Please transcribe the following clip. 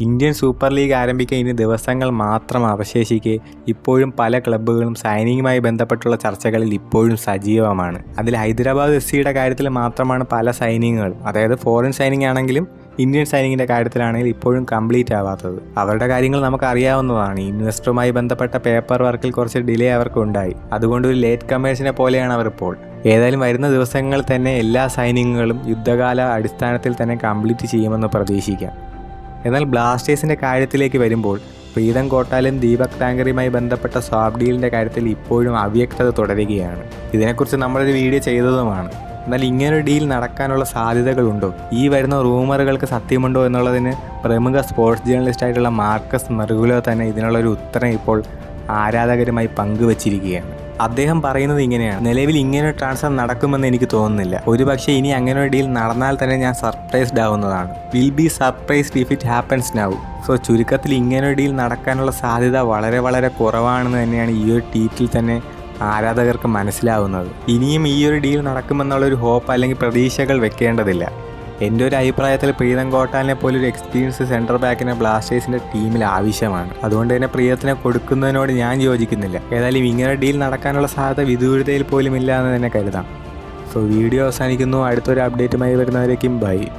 Indian super league ആരംഭിക്കാൻ ഇനി ദിവസങ്ങൾ മാത്രം അവശേഷിക്കെ ഇപ്പോഴും പല ക്ലബ്ബുകളും സൈനിങ്ങുമായി ബന്ധപ്പെട്ടുള്ള ചർച്ചകളിൽ ഇപ്പോഴും സജീവമാണ്. അതിൽ ഹൈദരാബാദ് എഫ് സിയുടെ കാര്യത്തിൽ മാത്രമാണ് പല സൈനിങ്ങുകളും അതായത് ഫോറിൻ സൈനിങ് ആണെങ്കിലും ഇന്ത്യൻ സൈനിങ്ങിന്റെ കാര്യത്തിലാണെങ്കിൽ ഇപ്പോഴും കംപ്ലീറ്റ് ആവാത്തത്. അവരുടെ കാര്യങ്ങൾ നമുക്ക് അറിയാവുന്നതാണ് ഇൻവെസ്റ്ററുമായി ബന്ധപ്പെട്ട പേപ്പർ വർക്കിൽ കുറച്ച് ഡിലേ അവർക്ക് ഉണ്ടായി അതുകൊണ്ട് ഒരു ലേറ്റ് കമേഴ്സിനെ പോലെയാണ് അവർ ഇപ്പോൾ ഏതായാലും വരുന്ന ദിവസങ്ങളിൽ തന്നെ എല്ലാ സൈനിങ്ങുകളും യുദ്ധകാല അടിസ്ഥാനത്തിൽ തന്നെ കംപ്ലീറ്റ് ചെയ്യുമെന്ന് പ്രതീക്ഷിക്കാം. എന്നാൽ ബ്ലാസ്റ്റേഴ്സിന്റെ കാര്യത്തിലേക്ക് വരുമ്പോൾ പ്രീതം കോട്ടാലും ദീപക് ടാങ്കറിയുമായി ബന്ധപ്പെട്ട സ്വാബ് ഡീലിന്റെ കാര്യത്തിൽ ഇപ്പോഴും അവ്യക്തത തുടരുകയാണ്. ഇതിനെക്കുറിച്ച് നമ്മളൊരു വീഡിയോ ചെയ്തതുമാണ്. എന്നാൽ ഇങ്ങനൊരു ഡീൽ നടക്കാനുള്ള സാധ്യതകളുണ്ടോ? ഈ വരുന്ന റൂമറുകൾക്ക് സത്യമുണ്ടോ എന്നുള്ളതിന് പ്രമുഖ സ്പോർട്സ് ജേർണലിസ്റ്റ് ആയിട്ടുള്ള മാർക്കസ് മെർഗുലോ തന്നെ ഇതിനുള്ളൊരു ഉത്തരം ഇപ്പോൾ ആരാധകരുമായി പങ്കുവച്ചിരിക്കുകയാണ്. അദ്ദേഹം പറയുന്നത് ഇങ്ങനെയാണ്. നിലവിൽ ഇങ്ങനെ ഒരു ട്രാൻസ്ഫർ നടക്കുമെന്ന് എനിക്ക് തോന്നുന്നില്ല. ഒരുപക്ഷെ ഇനി അങ്ങനെ ഒരു ഡീൽ നടന്നാൽ തന്നെ ഞാൻ സർപ്രൈസ്ഡ് ആവുന്നതാണ്. Will be surprised if it happens now so ചുരുക്കത്തിൽ ഇങ്ങനെ ഒരു ഡീൽ നടക്കാനുള്ള സാധ്യത വളരെ വളരെ കുറവാണെന്ന് തന്നെയാണ് ഈ ഒരു ട്വീറ്റിൽ തന്നെ ആരാധകർക്ക് മനസ്സിലാവുന്നത്. ഇനിയും ഈ ഒരു ഡീൽ നടക്കുമെന്നുള്ളൊരു ഹോപ്പ് അല്ലെങ്കിൽ പ്രതീക്ഷകൾ വെക്കേണ്ടതില്ല. എന്റെ ഒരു അഭിപ്രായത്തിൽ പ്രീതം കോട്ടാലിനെ പോലെ ഒരു എക്സ്പീരിയൻസ് സെന്റർ ബാക്കിനെ ബ്ലാസ്റ്റേഴ്സിന്റെ ടീമിൽ ആവശ്യമാണ്. അതുകൊണ്ട് തന്നെ പ്രിയത്തിനെ കൊടുക്കുന്നതിനോട് ഞാൻ യോജിക്കുന്നില്ല. ഏതായാലും ഇങ്ങനെ ഡീൽ നടക്കാനുള്ള സാധ്യത വിദൂരതയിൽ പോലും ഇല്ല എന്ന് തന്നെ കരുതാം. സോ വീഡിയോ അവസാനിക്കുന്നു. അടുത്തൊരു അപ്ഡേറ്റുമായി വരുന്നവരേക്കും ബൈ